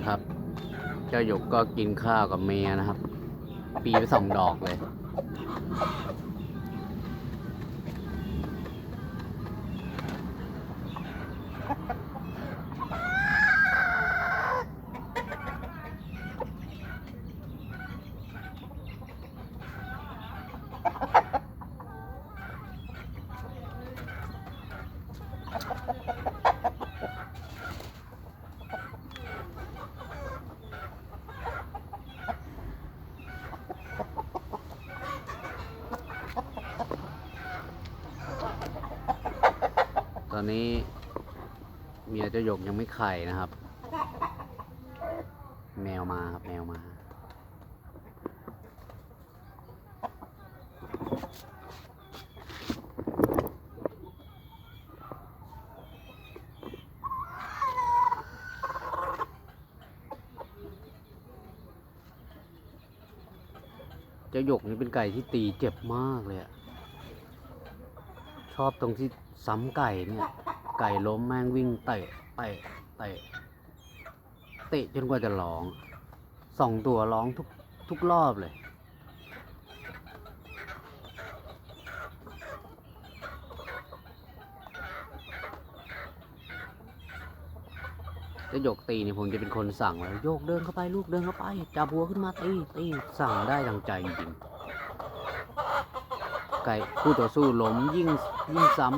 นะครับ เจ้าหยกก็กินข้าวกับเมียนะครับ ปีไปสองดอกเลยต อนนี้เมียเจ้าหยกยังไม่ไข่นะครับ แมวมาครับแมวมา เจ้าหยกนี่เป็นไก่ที่ตีเจ็บมากเลยอะชอบตรงที่ ซ้ำไก่เนี่ย ไก่ล้มแม่งวิ่งเตะเตะเตะเตะจนกว่าจะร้องสองตัวร้องทุกทุกรอบเลย จะยกตีนี่ผมจะเป็นคนสั่งเลยโยกเดินเข้าไปลูกเดินเข้าไปจับหัวขึ้นมาตีตีสั่งได้ดังใจจริง ไก่คู่ต่อสู้ล้มยิ่งยิ่งซ้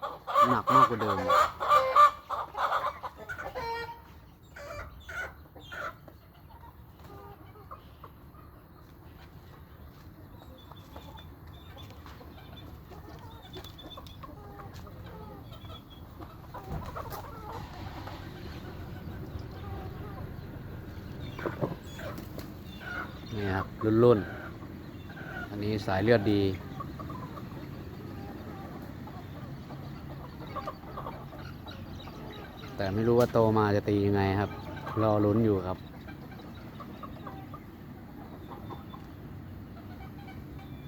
ำหนักมากกว่าเดิม นี่ครับรุ่นรุ่นๆอันนี้สายเลือดดี แต่ไม่รู้ว่าโตมาจะตียังไงครับ รอลุ้นอยู่ครับ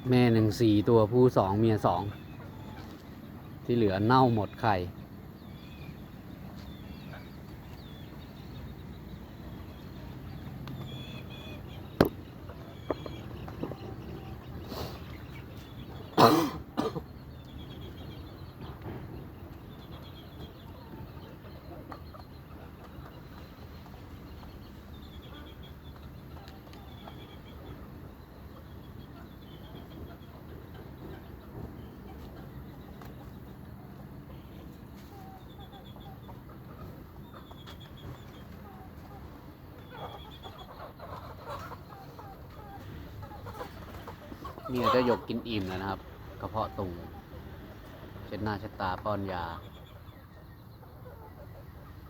แม่หนึ่งสี่ตัวผู้สองเมียสอง ที่เหลือเน่าหมดไข่ เมียจะยกกินอิ่มแล้วนะครับ กระเพาะตุงเช็ดหน้าเช็ดตาป้อนยา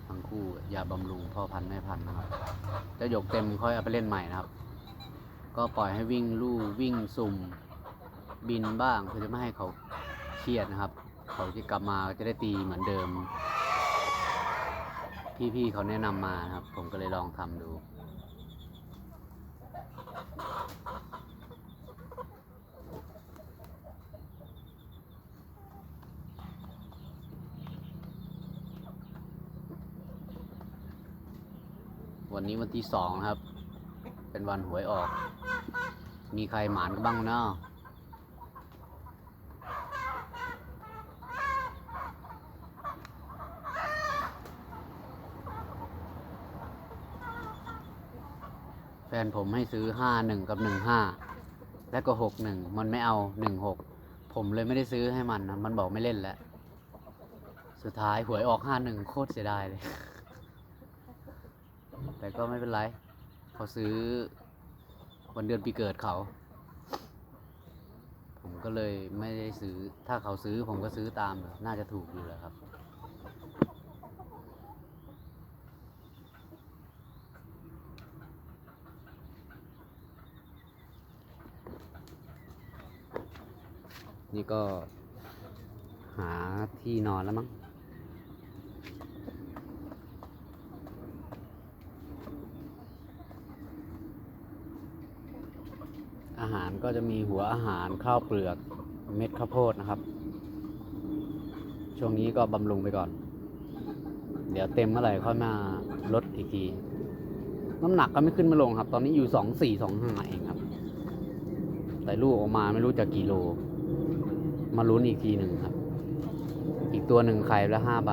ทั้งคู่ยาบำรุงพ่อพันธุ์แม่พันธุ์นะครับเจะยกเต็มค่อยเอาไปเล่นใหม่นะครับ ก็ปล่อยให้วิ่งลู่วิ่งสุ่มบินบ้างเพื่อจะไม่ให้เขาเครียดนะครับ เขาจะกลับมาจะได้ตีเหมือนเดิม พี่ๆเขาแนะนำมานะครับ ผมก็เลยลองทำดู วันนี้วันที่สองครับ เป็นวันหวยออก มีใครหมานบ้างเนาะแฟนผมให้ซื้อห้าหนึ่งกับหนึ่งห้าแล้วก็หกหนึ่งมันไม่เอาหนึ่งหกผมเลยไม่ได้ซื้อให้มันนะมันบอกไม่เล่นแล้ว สุดท้ายหวยออกห้าหนึ่งโคตรเสียดายเลย แต่ก็ไม่เป็นไรเขาซื้อวันเดือนปีเกิดเขา ผมก็เลยไม่ได้ซื้อ ถ้าเขาซื้อผมก็ซื้อตาม น่าจะถูกอยู่แล้วครับ นี่ก็หาที่นอนแล้วมั้ง อาหารก็จะมีหัวอาหารข้าวเปลือกเม็ดข้าวโพดนะครับ ช่วงนี้ก็บำรุงไปก่อน เดี๋ยวเต็มเมื่อไหร่ค่อยมาลดอีกที น้ำหนักก็ไม่ขึ้นไม่ลงครับ ตอนนี้อยู่สองสี่สองห้าเองครับ แต่ลูกออกมาไม่รู้จะกี่โล มาลุ้นอีกทีหนึ่งครับ อีกตัวหนึ่งไข่ละห้าใบ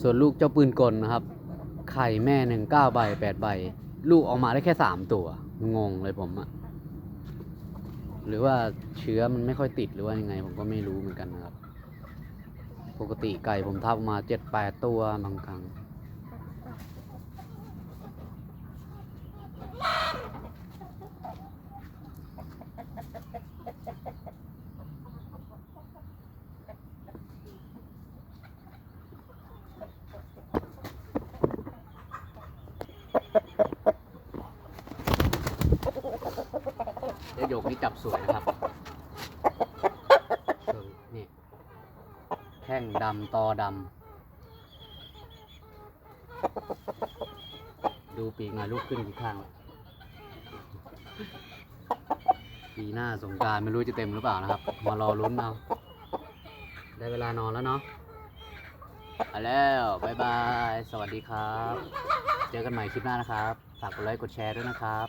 ส่วนลูกเจ้าปืนกลนะครับ ไข่แม่หนึ่งเก้าใบแปดใบ ลูกออกมาได้แค่สามตัว งงเลยผมอะหรือว่าเชื้อมันไม่ค่อยติดหรือว่ายังไง ผมก็ไม่รู้เหมือนกันนะครับ ปกติไก่ผมทับมาเจ็ดแปดตัวบางครั้ง เดี๋ยวโยกนี่จับสวยนะครับนี่แข้งดำตอดำดูปีกหน่อยลูกขึ้นกี่ข้างปีหน้าสงการไม่รู้จะเต็มหรือเปล่านะครับ มารอลุ้นเอา ได้เวลานอนแล้วเนาะไปแล้วบายบาย สวัสดีครับ เจอกันใหม่คลิปหน้านะครับ ฝากกดไลค์ กดแชร์ด้วยนะครับ